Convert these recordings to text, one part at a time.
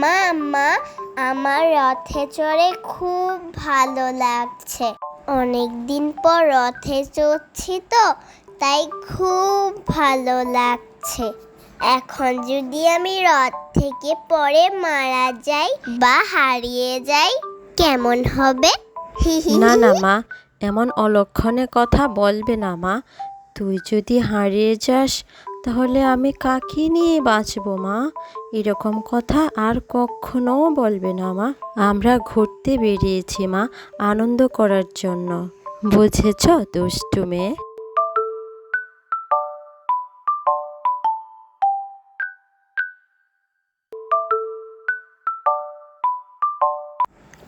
মা আম্মা আমার রথে চড়ে খুব ভালো লাগছে। অনেক দিন পর রথে চড়ছি তো তাই খুব ভালো লাগছে। এখন যদি আমি রথ থেকে পরে মারা যাই বা হারিয়ে যাই কেমন হবে? না না মা এমন অলক্ষণে কথা বলবে না মা। তুই যদি হারিয়ে যাস তাহলে আমি কাকে নিয়ে বাঁচবো মা? এরকম কথা আর কখনো বলবে না মা। আমরা ঘুরতে বেরিয়েছি মা, আনন্দ করার জন্য। বুঝেছ, দুষ্টু মেয়ে?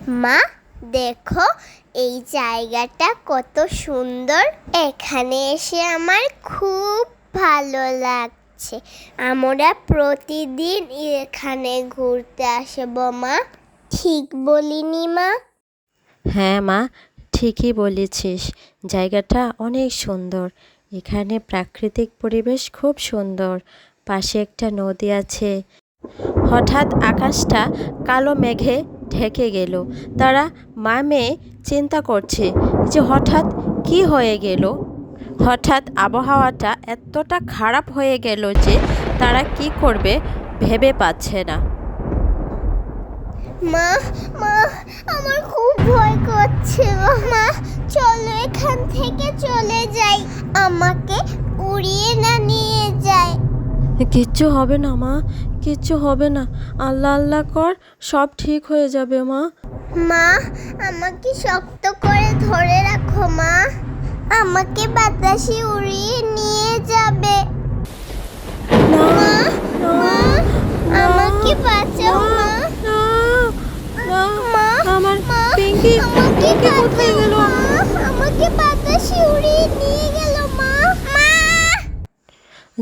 মা, দেখো, এই জায়গাটা কত সুন্দর। এখানে এসে আমার খুব ভালো লাগছে। আমরা প্রতিদিন এখানে ঘুরতে আসব, মা। ঠিক বলিনি, মা? হ্যাঁ মা, ঠিকই বলেছিস। জায়গাটা অনেক সুন্দর। এখানে প্রাকৃতিক পরিবেশ খুব সুন্দর। পাশে একটা নদী আছে। হঠাৎ আকাশটা কালো মেঘে ঢেকে গেল। তারা মা মেয়ে চিন্তা করছে যে হঠাৎ কি হয়ে গেল। হঠাৎ আবহাওয়াটা এতটা খারাপ হয়ে গেল যে তারা কি করবে ভেবে পাচ্ছে না। মা মা আমার খুব ভয় করছে মা। চলো এখান থেকে চলে যাই। আমাকে উড়িয়ে না নিয়ে যায়। কিচ্ছু হবে না মা কিচ্ছু হবে না। আল্লাহ আল্লাহ কর সব ঠিক হয়ে যাবে মা। মা আমাকে শক্ত করে ধরে রাখো মা। আমাকে বাতাসে উড়িয়ে নিয়ে যাবে। মা মা আমাকে বাঁচাও মা। মা আমার মা পিঙ্কি আমাকে কোথায় গেল? আমাকে বাতাসে উড়িয়ে নিয়ে গেল মা মা।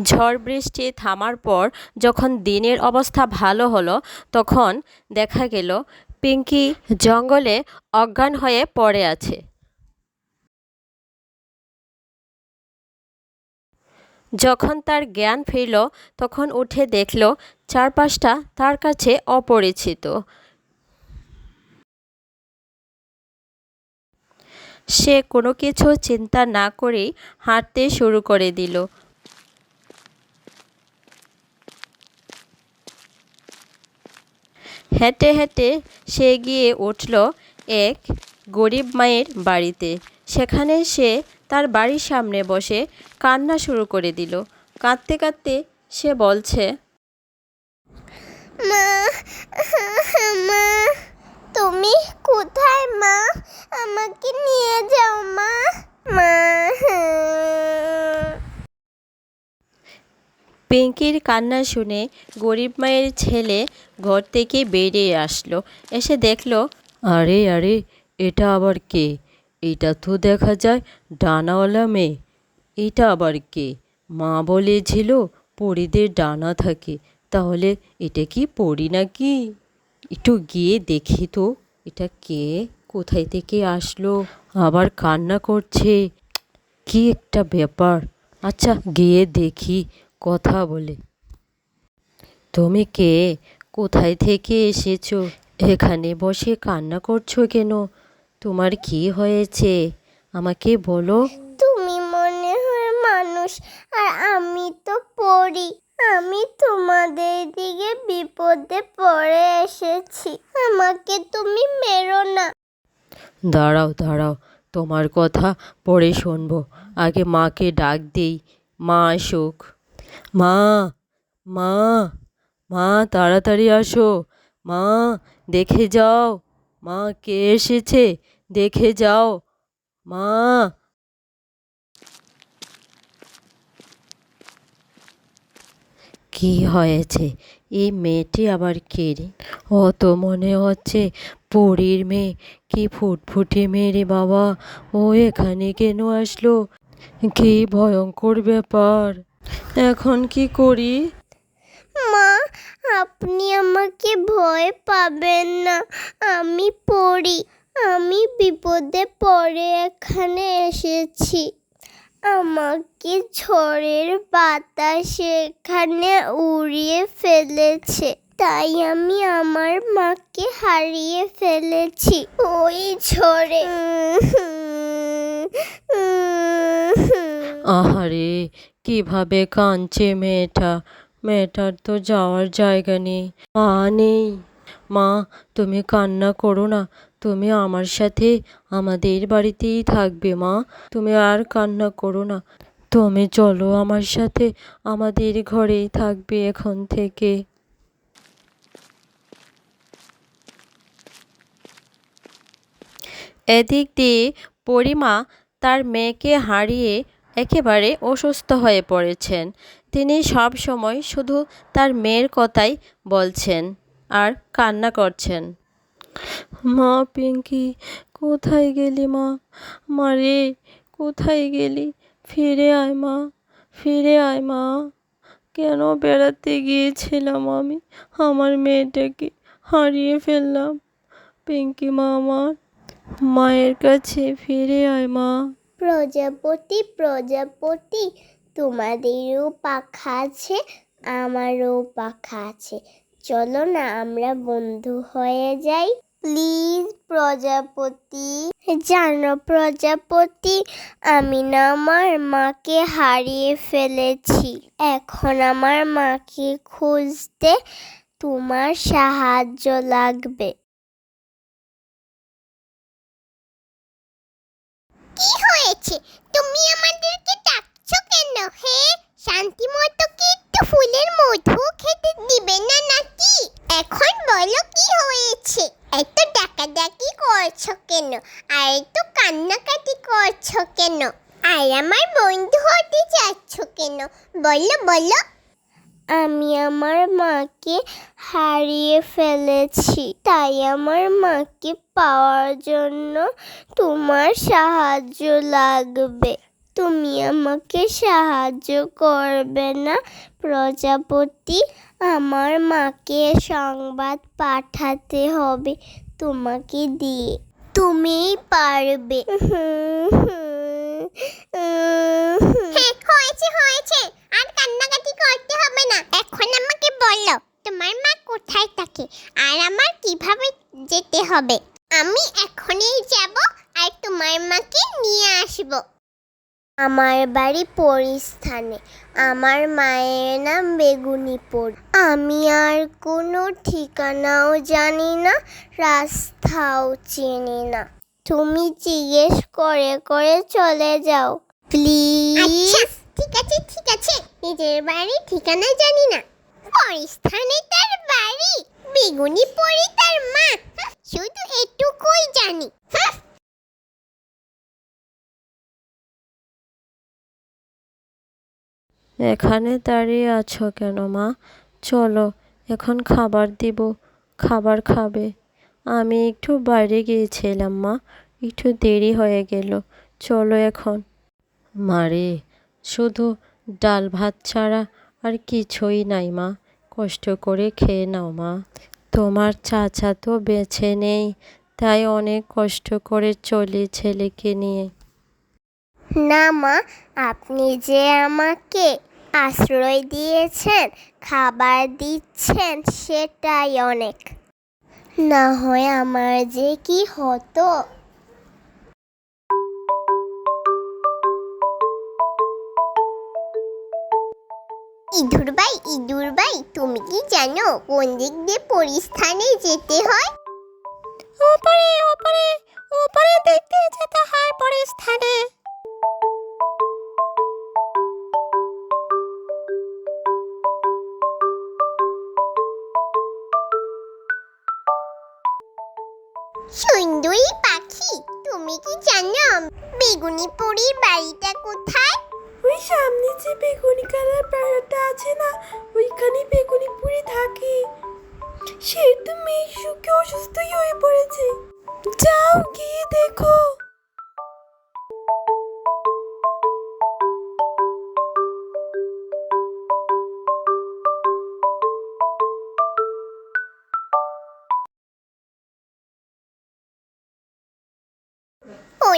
ঝড় বৃষ্টি থামার পর যখন দিনের অবস্থা ভালো হলো তখন দেখা গেল পিঙ্কি জঙ্গলে অজ্ঞান হয়ে পড়ে আছে। যখন তার জ্ঞান ফিরল, তখন উঠে দেখল চারপাশটা তার কাছে অপরিচিত। সে কোনো কিছু চিন্তা না করেই হাঁটতে শুরু করে দিল। হেঁটে হেঁটে সে গিয়ে উঠল এক গরিব মায়ের বাড়িতে। সেখানে সে তার বাড়ির সামনে বসে কান্না শুরু করে দিল। কাঁদতে কাঁদতে সে বলছে মা মা তুমি কোথায় মা? আমাকে নিয়ে যাও মা। মা পিঙ্কির কান্না শুনে গরিব মায়ের ছেলে ঘর থেকে বেরিয়ে আসলো। এসে দেখল আরে আরে এটা আবার কে? এটা তো দেখা যায় ডানাওয়ালা মেয়ে। এটা আবার কে? মা বলেছিল পরিদের ডানা থাকে। তাহলে এটা কি পড়ি নাকি? একটু গিয়ে দেখি তো, এটা কে? কোথায় থেকে আসলো? আবার কান্না করছে। কি একটা ব্যাপার। আচ্ছা গিয়ে দেখি, কথা বলে। তুমি কে? কোথায় থেকে এসেছ? এখানে বসে কান্না করছ কেন? তোমার কি হয়েছে? আমাকে বলো। তুমি মনে হয় মানুষ আর আমি তো পড়ি। আমি তোমাদের দিকে বিপদে পড়ে এসেছি। আমাকে তুমি মেরো না। দাঁড়াও দাঁড়াও তোমার কথা পরে শুনব। আগে মাকে ডাক দিই। মা আসুক। মা মা মা তাড়াতাড়ি আসো। মা দেখে যাও। মা কে এসেছে? দেখে যাও, মা। কি হয়েছে? এই মেয়েটি আবার কে রে? মনে হচ্ছে পরীর মেয়ে। কি ফুটফুটে মেয়ে রে বাবা, ও এখানে কেন আসলো? কি ভয়ঙ্কর ব্যাপার। এখন কি করি? মা, আপনি আমাকে ভয় পাবেন না। আমি পড়ি আমি বিপদে পড়ে এখানে এসেছি। আমাকে ঝড়ের বাতাস এখানে উড়িয়ে ফেলেছে। তাই আমি আমার মাকে হারিয়ে ফেলেছি। ওই ঝড়ে। আহারে, কীভাবে কাঁদছে মেয়েটা? মেয়েটার তো যাওয়ার জায়গা নেই। মা নেই। মা, তুমি কান্না করো না। তুমি আমার সাথে আমাদের বাড়িতেই থাকবে, মা। তুমি আর কান্না করো না। তুমি চলো আমার সাথে আমাদের ঘরেই থাকবে এখন থেকে। এদিক দিয়ে পরিমা তার মেয়েকে হারিয়ে একেবারে অসুস্থ হয়ে পড়েছেন। তিনি সব সময় শুধু তার মেয়ের কথাই বলছেন আর কান্না করছেন। মা পিঙ্কি, কোথায় গেলি মা? মারে কোথায় গেলি? ফিরে আয় মা, ফিরে আয় মা। কেন বেড়াতে গিয়েছিলাম আমি? আমার মেয়েটাকে হারিয়ে ফেললাম। পিঙ্কি মা আমার মায়ের কাছে ফিরে আয় মা। প্রজাপতি প্রজাপতি, তোমাদেরও পাখা আছে, আমারও পাখা আছে। চলো না আমরা বন্ধু হয়ে যাই। প্লিজ প্রজাপতি জানো প্রজাপতি আমি না আমার মাকে হারিয়ে ফেলেছি। এখন আমার মাকে খুঁজতে তোমার সাহায্য লাগবে। কি হয়েছে? তুমি আমাদেরকে ডাকছো কেন, হে? শান্তি মতো কি একটু ফুলের মধু খেতে দিবে না নাকি? এখন বলো কি হয়েছে। এত ডাকাডাকি করছ কেন? আর এত কান্নাকাটি করছ কেন? আর আমার বন্ধু হতে যাচ্ছ কেন? বলো বলো। আমি আমার মাকে হারিয়ে ফেলেছি, তাই আমার মাকে পাওয়ার জন্য তোমার সাহায্য লাগবে। তুমি আমাকে সাহায্য করবে না, প্রজাপতি। আমার মাকে সংবাদ পাঠাতে হবে তোমাকে দিয়ে। তুমিই পারবে। হ্যাঁ হয়েছে হয়েছে। আর কান্নাকাটি করতে হবে না। এখন আমাকে বলো তোমার মা কোথায় থাকে? আর আমার কীভাবে যেতে হবে? আমি এখনই যাব আর তোমার মাকে নিয়ে আসব। আমার বাড়ি পরিস্থানে। আমার মায়ের নাম বেগুনিপুর। আমি আর কোনো ঠিকানাও জানি না, রাস্তাও চিনি না। তুমি জিজ্ঞেস করে করে চলে যাও। প্লিজ ঠিক আছে ঠিক আছে। নিজের বাড়ি ঠিকানা জানি না। পরিস্থানে তার বাড়ি বেগুনি পরি তার মা। শুধু এটুকুই জানি। এখানে দাঁড়িয়ে আছো কেন, মা? চলো, এখন খাবার দিব, খাবার খাবে। আমি একটু বাইরে গিয়েছিলাম, মা। একটু দেরি হয়ে গেল, চলো এখন। মারে শুধু ডাল ভাত ছাড়া আর কিছুই নাই, মা। কষ্ট করে খেয়ে নাও, মা। তোমার চাচা তো বেঁচে নেই, তাই অনেক কষ্ট করে চলি ছেলেকে নিয়ে। না, মা, আপনি যে আমাকে আশ্রয় দিয়েছেন, খাবার দিচ্ছেন, সেটাই অনেক। না হয় আমার যে কি হতো। ইঁদুর ভাই ইঁদুর ভাই, তুমি কি জানো কোন দিক দিয়ে পরিস্থানে যেতে হয়? ওপারে ওপারে ওপারে দেখতে যেতে হয় পরিস্থানে। সুন্দরী পাখি, তুমি কি জানো? বেগুনি পুরীর বাড়িটা কোথায়? ওই সামনে যে বেগুনি কালার পাড়াটা আছে না, ওইখানে বেগুনি পুরি থাকে। সে তো মেয়ে সুখে অসুস্থই হয়ে পড়েছে। যাও গিয়ে দেখো।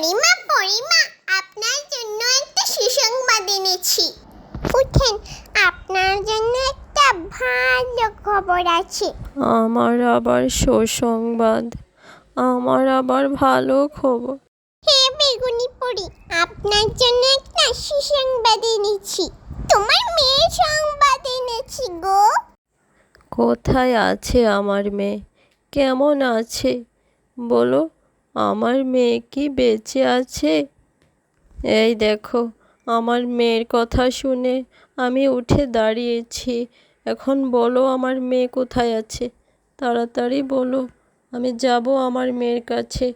পরিমা পরিমা আপনার জন্য একটা সুসংবাদ এনেছি। উঠেন আপনার জন্য একটা ভালো খবর আছে। আমার আবার সুসংবাদ আমার আবার ভালো খবর। হে বেগুনি পড়ি আপনার জন্য একটা সুসংবাদ এনেছি। তোমার মেয়ে সংবাদ এনেছি গো। কোথায় আছে আমার মেয়ে? কেমন আছে? বলো। আমার মেয়ে কি বেঁচে আছে? এই দেখো, আমার মেয়ের কথা শুনে আমি উঠে দাঁড়িয়েছি। এখন বলো, আমার মেয়ে কোথায় আছে? তাড়াতাড়ি বলো, আমি যাব আমার মেয়ের কাছে।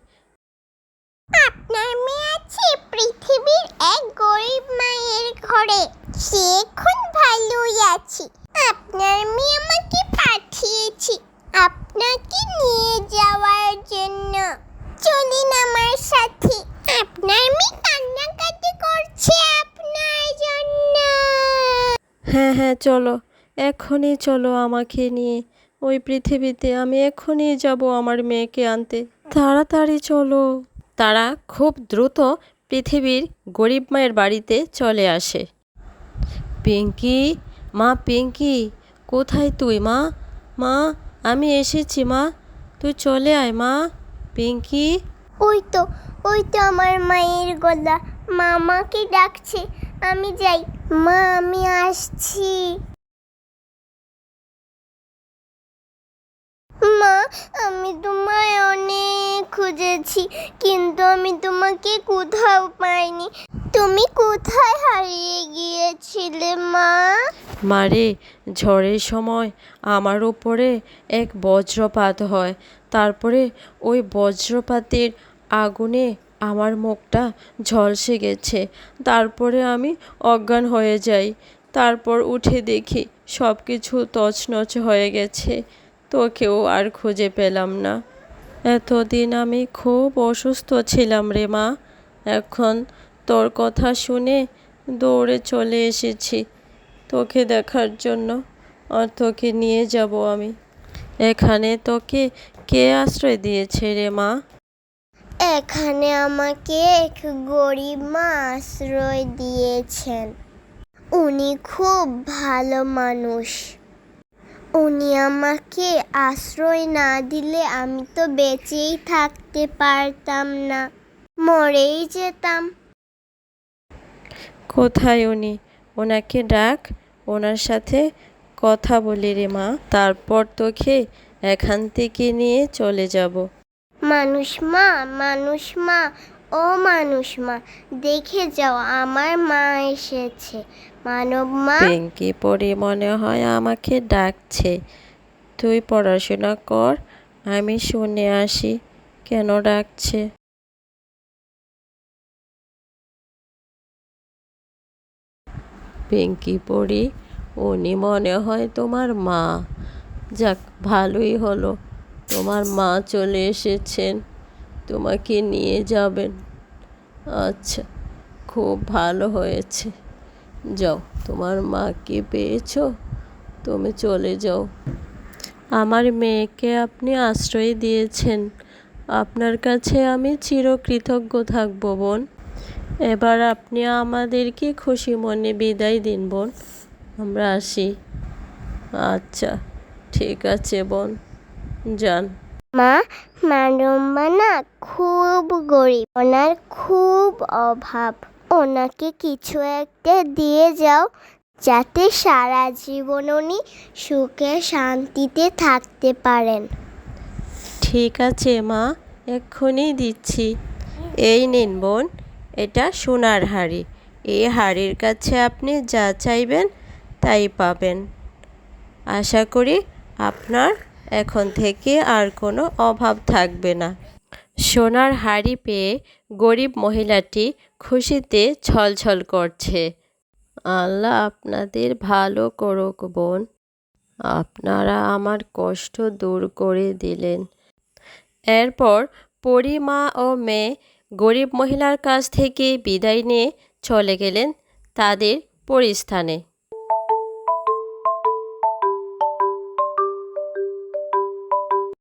আপনার মেয়ে আছে পৃথিবীর এক গরিব মায়ের ঘরে। সে এখন ভালোই আছে। আপনার মেয়ে আমাকে পাঠিয়েছি। আপনাকে নিয়ে যাওয়ার জন্য। চলুন আমার সাথে। আপনার কান্নাকাটি আপনার জন্য। হ্যাঁ হ্যাঁ চলো। এখনই চলো আমাকে নিয়ে। ওই পৃথিবীতে আমি এখনই যাব আমার মেয়েকে আনতে। তাড়াতাড়ি চলো। তারা খুব দ্রুত পৃথিবীর গরিব মায়ের বাড়িতে চলে আসে। পিঙ্কি, মা পিঙ্কি, কোথায় তুই মা? মা, আমি এসেছি মা। তুই চলে আয় মা। পিঙ্কি? ওই তো ওই তো আমার মায়ের গলা। মামাকে ডাকছে, আমি যাই। মা, আমি আসছি। মা, আমি তোমায় অনেক খুঁজেছি, কিন্তু আমি তোমাকে কোথাও পাইনি। তুমি কোথায় হারিয়ে গিয়েছিলে, মা? মারে, ঝড়ের সময় আমার উপরে এক বজ্রপাত হয়। তারপরে ওই বজ্রপাতের আগুনে আমার মুখটা ঝলসে গেছে। তারপরে আমি অজ্ঞান হয়ে যাই। তারপর উঠে দেখি সব কিছু তছনছ হয়ে গেছে। তোকেও আর খুঁজে পেলাম না। এতদিন আমি খুব অসুস্থ ছিলাম রে মা। এখন তোর কথা শুনে দৌড়ে চলে এসেছি তোকে দেখার জন্য, আর তোকে নিয়ে যাব আমি। এখানে তোকে কে আশ্রয় দিয়েছে রে মা? এখানে আমাকে এক গরিব মা আশ্রয় দিয়েছেন। উনি খুব ভালো মানুষ। উনি আমাকে আশ্রয় না দিলে আমি তো বেঁচেই থাকতে পারতাম না। মরেই যেতাম। কোথায় উনি? ওনাকে ডাক ওনার সাথে কথা বলি রে মা তারপর তোকে এখান থেকে নিয়ে চলে যাব। মানুষ মা মানুষ মা ও মানুষ মা দেখে যাও আমার মা এসেছে। মানব মা। পিঙ্কি পরে মনে হয় আমাকে ডাকছে। তুই পড়াশোনা কর আমি শুনে আসি কেন ডাকছে। পিঙ্কি পড়ি উনি মনে হয় তোমার মা। যাক, ভালোই হলো। তোমার মা চলে এসেছেন। তোমাকে নিয়ে যাবেন। আচ্ছা খুব ভালো হয়েছে। যাও, তোমার মাকে পেয়েছ? তুমি চলে যাও। আমার মেয়েকে আপনি আশ্রয় দিয়েছেন। আপনার কাছে আমি চিরকৃতজ্ঞ থাকব, বোন। এবার আপনি আমাদেরকে খুশি মনে বিদায় দিন বোন। আমরা আসি। আচ্ছা ঠিক আছে বোন। যান। মা ম্যাডাম্মা না খুব গরিব। ওনার খুব অভাব। ওনাকে কিছু একটা দিয়ে যাও যাতে সারা জীবন উনি সুখে শান্তিতে থাকতে পারেন। ঠিক আছে মা। এক্ষুনি দিচ্ছি। এই নিন বোন। এটা সোনার হাড়ি। এই হাড়ির কাছে আপনি যা চাইবেন তাই পাবেন। আশা করি আপনার এখন থেকে আর কোনো অভাব থাকবে না। সোনার হাড়ি পেয়ে গরিব মহিলাটি খুশিতে ছলছল করছে। আল্লাহ আপনাদের ভালো করুক বোন। আপনারা আমার কষ্ট দূর করে দিলেন। এরপর পরিমা ও মেয়ে গরিব মহিলার কাছ থেকে বিদায় নিয়ে চলে গেলেন তাদের পরিস্থানে।